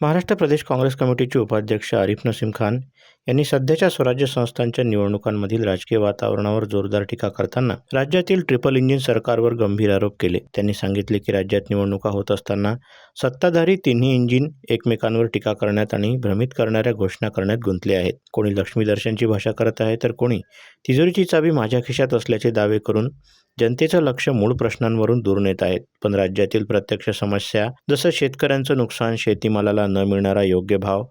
महाराष्ट्र प्रदेश काँग्रेस कमिटीचे उपाध्यक्ष आरिफ नसीम खान यांनी सध्याच्या स्वराज्य संस्थांच्या निवडणुकांमधील राजकीय वातावरणावर जोरदार टीका करताना राज्यातील ट्रिपल इंजिन सरकारवर गंभीर आरोप केले. त्यांनी सांगितले की राज्यात निवडणुका होत असताना सत्ताधारी तिन्ही इंजिन एकमेकांवर टीका करण्यात आणि भ्रमित करणाऱ्या घोषणा करण्यात गुंतले आहेत. कोणी लक्ष्मी दर्शनची भाषा करत आहे तर कोणी तिजोरीची चावी माझ्या खिशात असल्याचे दावे करून जनतेचं लक्ष मूळ प्रश्नांवरून दूर नेत आहेत. पण राज्यातील प्रत्यक्ष समस्या जसं शेतकऱ्यांचं नुकसान शेतीमालाला न मिळणारा योग्य भाव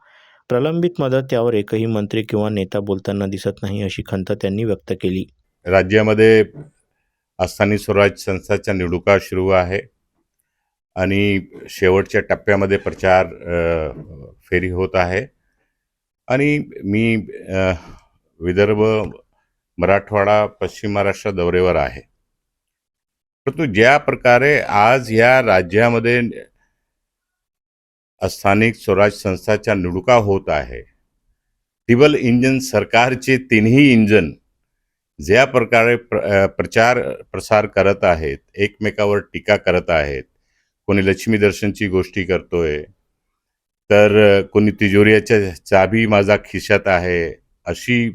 प्रलंबित मदत यावर एकही मंत्री किंवा नेता बोलताना दिसत नाही अशी खंत त्यांनी व्यक्त केली. राज्यामध्ये अस्थानी स्वराज संस्थाच्या निवडणुका सुरू आहे आणि शेवटच्या टप्प्यामध्ये प्रचार फेरी होत आहे. आणि मी विदर्भ मराठवाडा पश्चिम महाराष्ट्र दौऱ्यावर आहे. परंतु ज्या प्रकारे आज या राज्यामध्ये स्थानिक स्वराज संस्थाच्या निवडणुका होत आहे. टिबल इंजन सरकारचे तिन्ही इंजन ज्या प्रकारे प्र प्रचार प्रसार करत आहेत एकमेकावर टीका करत आहेत कोणी लक्ष्मी दर्शनची गोष्टी करतोय तर कोणी तिजोरीच्या चाबी माझा खिशात आहे अशी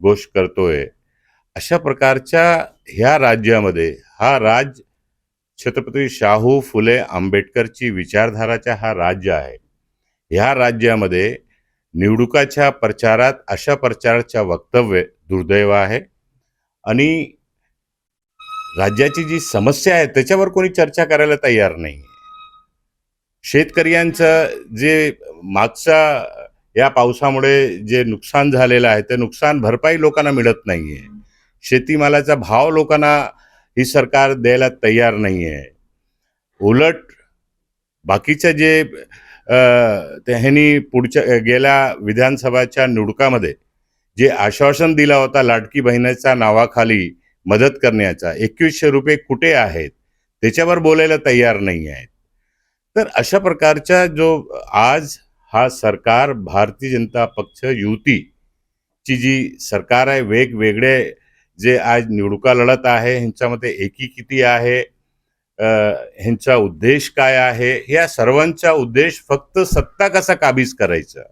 गोष्ट करतोय. अशा प्रकारच्या ह्या राज्यामध्ये हा राज छत्रपती शाहू फुले आंबेडकरची विचारधाराचा हा राज्य आहे. ह्या राज्यामध्ये निवडणुकाच्या प्रचारात अशा प्रचाराच्या वक्तव्य दुर्दैव आहे. आणि राज्याची जी समस्या आहे त्याच्यावर कोणी चर्चा करायला तयार नाही. शेतकऱ्यांचं जे मागचा या पावसामुळे जे नुकसान झालेलं आहे ते नुकसान भरपाई लोकांना मिळत नाही आहे शेतीमालाचा भाव लोकांना ही सरकार द्यायला तयार नाही आहे उलट बाकीच्या जे त्यांनी ह्यांनी पुढच्या गेल्या विधानसभाच्या निवडकामध्ये जे आश्वासन दिला होता लाडकी बहिणीच्या नावाखाली मदत करण्याचा एकवीसशे रुपये कुठे आहेत? त्याच्यावर बोलायला तयार नाही आहेत तर अशा प्रकारचा जो आज हा सरकार भारतीय जनता पक्ष युतीची जी सरकार आहे वेगवेगळे जे आज निवडणुका लढत आहे ह्यांच्यामध्ये एकी किती आहे ह्यांचा उद्देश काय आहे या सर्वांचा उद्देश फक्त सत्ता कसा काबीज करायचा?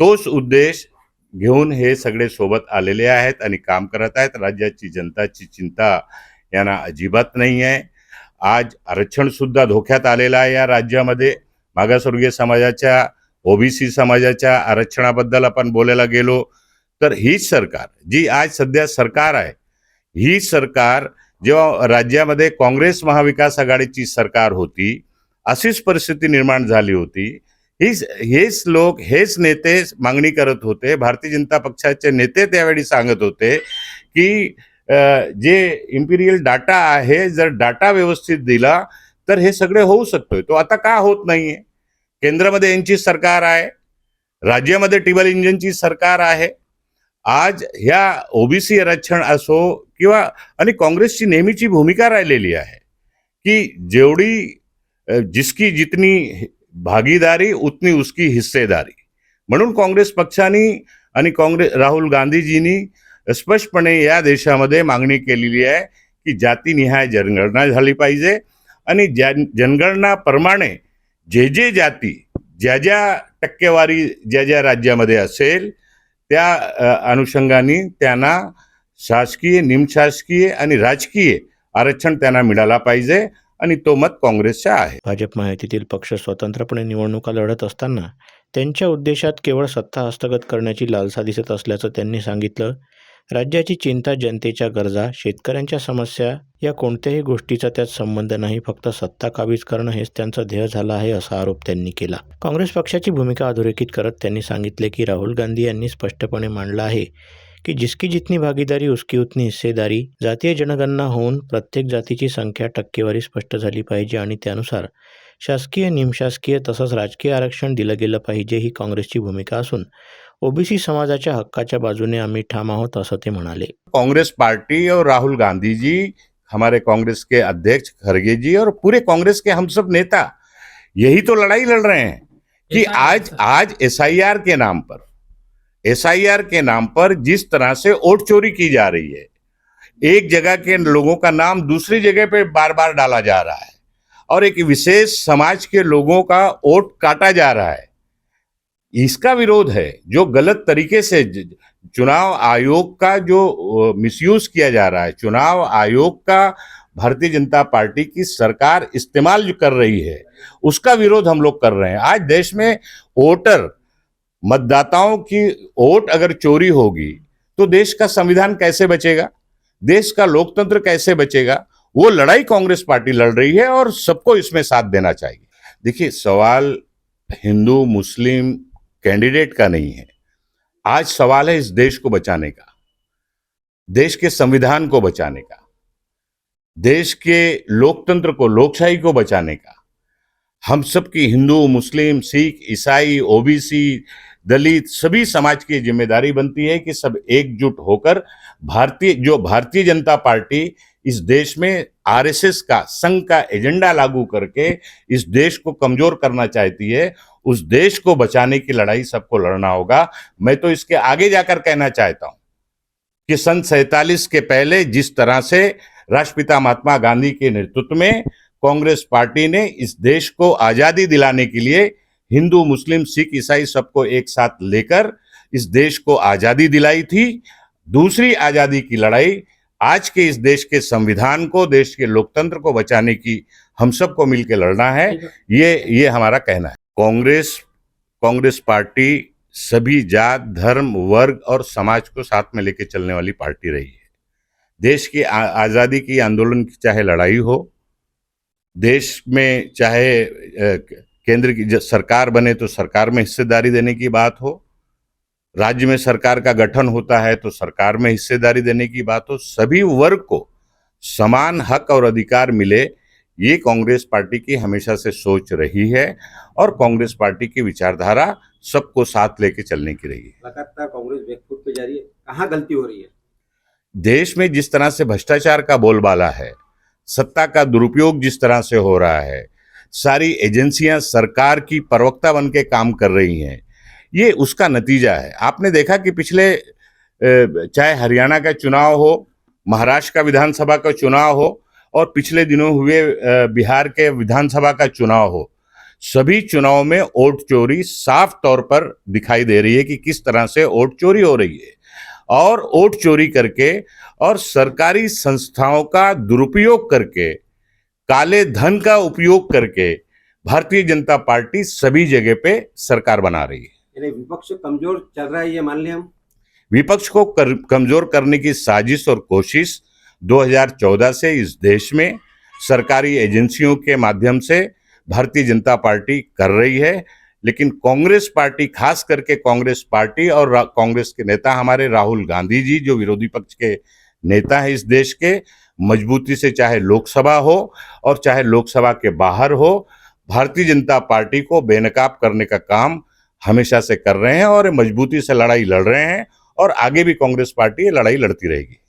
तोच उद्देश घेऊन हे सगळे सोबत आलेले आहेत आणि काम करत आहेत. राज्याची जनताची चिंता यांना अजिबात नाही आहे. आज आरक्षण सुद्धा धोक्यात आलेलं आहे या राज्यामध्ये. मागासवर्गीय समाजाच्या ओबीसी समाजाच्या आरक्षणाबद्दल आपण बोलायला गेलो. तर हीच सरकार जी आज सध्या सरकार आहे ही सरकार जेव्हा राज्यामध्ये काँग्रेस महाविकास आघाडीची सरकार होती अशीच परिस्थिती निर्माण झाली होती. हीच हेच लोक हेच नेते मागणी करत होते भारतीय जनता पक्षाचे नेते त्यावेळी सांगत होते की जे इम्पिरियल डाटा आहे जर डाटा व्यवस्थित दिला तर हे सगळे होऊ शकतोय. तो आता का होत नाहीये? केंद्रामध्ये यांची सरकार आहे राज्यामध्ये टिबल इंजिनची सरकार आहे आज ह्या ओबीसी आरक्षण असो किंवा आणि काँग्रेसची नेहमीची भूमिका राहिलेली आहे की जेवढी जिसकी जितनी भागीदारी उतनी उसकी हिस्सेदारी. म्हणून काँग्रेस पक्षाने आणि काँग्रेस राहुल गांधीजींनी स्पष्टपणे या देशामध्ये मागणी केलेली आहे की जातीनिहाय जनगणना झाली पाहिजे आणि जन जनगणनाप्रमाणे जे जे जाती ज्या ज्या टक्केवारी ज्या ज्या राज्यामध्ये असेल त्या अनुषंगाने त्यांना शासकीय निमशासकीय आणि राजकीय आरक्षण त्यांना मिळाला पाहिजे आणि तो मत काँग्रेसचा आहे. भाजप माहितीतील पक्ष स्वतंत्रपणे निवडणुका लढत असताना त्यांच्या उद्देशात केवळ सत्ता हस्तगत करण्याची लालसा दिसत असल्याचं त्यांनी सांगितलं. राज्याची चिंता जनतेच्या गरजा शेतकऱ्यांच्या समस्या या कोणत्याही गोष्टीचा त्यात संबंध नाही फक्त सत्ता काबीज करणं हेच त्यांचं ध्येय झालं आहे असा आरोप त्यांनी केला. काँग्रेस पक्षाची भूमिका अधोरेखित करत त्यांनी सांगितले की राहुल गांधी यांनी स्पष्टपणे मांडलं आहे की जिसकी जितनी भागीदारी उसकी उतनी हिस्सेदारी जातीय जनगणना होऊन प्रत्येक जातीची संख्या टक्केवारी स्पष्ट झाली पाहिजे आणि त्यानुसार शासकीय निमशासकीय तसंच राजकीय आरक्षण दिलं गेलं पाहिजे ही काँग्रेसची भूमिका असून ओबीसी समाजाच्या हक्काच्या बाजूने आम्ही ठाम आहोत असं ते म्हणाले. कांग्रेस पार्टी और राहुल गांधी जी हमारे कांग्रेस के अध्यक्ष खड़गे जी और पूरे कांग्रेस के हम सब नेता यही तो लड़ाई लड़ रहे हैं कि आज आज एसआईआर के नाम पर एसआईआर के नाम पर जिस तरह से वोट चोरी की जा रही है एक जगह के लोगों का नाम दूसरी जगह पे बार बार डाला जा रहा है और एक विशेष समाज के लोगों का वोट काटा जा रहा है। इसका विरोध है। जो गलत तरीके से चुनाव आयोग का जो मिसयूज किया जा रहा है, चुनाव आयोग का भारतीय जनता पार्टी की सरकार इस्तेमाल जो कर रही है, उसका विरोध हम लोग कर रहे हैं। आज देश में वोटर, मतदाताओं की वोट अगर चोरी होगी तो देश का संविधान कैसे बचेगा? देश का लोकतंत्र कैसे बचेगा? वो लड़ाई कांग्रेस पार्टी लड़ रही है और सबको इसमें साथ देना चाहिए। देखिए, सवाल हिंदू, मुस्लिम कैंडिडेट का नहीं है। आज सवाल है इस देश को बचाने का, देश के संविधान को बचाने का, देश के लोकतंत्र को, लोकशाही को बचाने का। हम सब की हिंदू, मुस्लिम, सिख, ईसाई, ओबीसी, दलित सभी समाज की ज़िम्मेदारी बनती है कि सब एकजुट होकर भारतीय, जो भारतीय जनता पार्टी इस देश में आरएसएस का, संघ का एजेंडा लागू करके इस देश को कमज़ोर करना चाहती है, उस देश को बचाने की लड़ाई सबको लड़ना होगा। मैं तो इसके आगे जाकर कहना चाहता हूँ कि सन सैतालीस के पहले जिस तरह से राष्ट्रपिता महात्मा गांधी के नेतृत्व में कांग्रेस पार्टी ने इस देश को आज़ादी दिलाने के लिए हिंदू, मुस्लिम, सिख, ईसाई सबको एक साथ लेकर इस देश को आज़ादी दिलाई थी। दूसरी आज़ादी की लड़ाई आज के इस देश के संविधान को देश के लोकतंत्र को बचाने की हम सबको मिलकर लड़ना है ये ये हमारा कहना है। कांग्रेस कांग्रेस पार्टी सभी जात धर्म वर्ग और समाज को साथ में लेके चलने वाली पार्टी रही है। देश की आज़ादी की आंदोलन की चाहे लड़ाई हो देश में चाहे केंद्र की सरकार बने तो सरकार में हिस्सेदारी देने की बात हो राज्य में सरकार का गठन होता है तो सरकार में हिस्सेदारी देने की बात हो सभी वर्ग को समान हक और अधिकार मिले ये कांग्रेस पार्टी की हमेशा से सोच रही है और कांग्रेस पार्टी की विचारधारा सबको साथ लेके चलने की रही है। लगातार कांग्रेस बैकफुट पे जा रही है। कहाँ गलती हो रही है? देश में जिस तरह से भ्रष्टाचार का बोलबाला है सत्ता का दुरुपयोग जिस तरह से हो रहा है सारी एजेंसियाँ सरकार की प्रवक्ता बन के काम कर रही हैं ये उसका नतीजा है। आपने देखा कि पिछले चाहे हरियाणा का चुनाव हो, महाराष्ट्र का विधानसभा का चुनाव हो, और पिछले दिनों हुए बिहार के विधानसभा का चुनाव हो, सभी चुनाव में वोट चोरी साफ़ तौर पर दिखाई दे रही है कि किस तरह से वोट चोरी हो रही है। और वोट चोरी करके और सरकारी संस्थाओं का दुरुपयोग करके, काले धन का उपयोग करके, भारतीय जनता पार्टी सभी जगह पे सरकार बना रही है। यानी विपक्ष कमज़ोर चल रहा है ये मान लिया हम। विपक्ष को कर, कमज़ोर करने की साजिश और कोशिश 2014 से इस देश में सरकारी एजेंसियों के माध्यम से भारतीय जनता पार्टी कर रही है। लेकिन कांग्रेस पार्टी खास करके कांग्रेस पार्टी और कांग्रेस के नेता हमारे राहुल गांधी जी जो विरोधी पक्ष के नेता है इस देश के मजबूती से चाहे लोकसभा हो और चाहे लोकसभा के बाहर हो भारतीय जनता पार्टी को बेनकाब करने का काम हमेशा से कर रहे हैं और मजबूती से लड़ाई लड़ रहे हैं और आगे भी कांग्रेस पार्टी ये लड़ाई लड़ती रहेगी।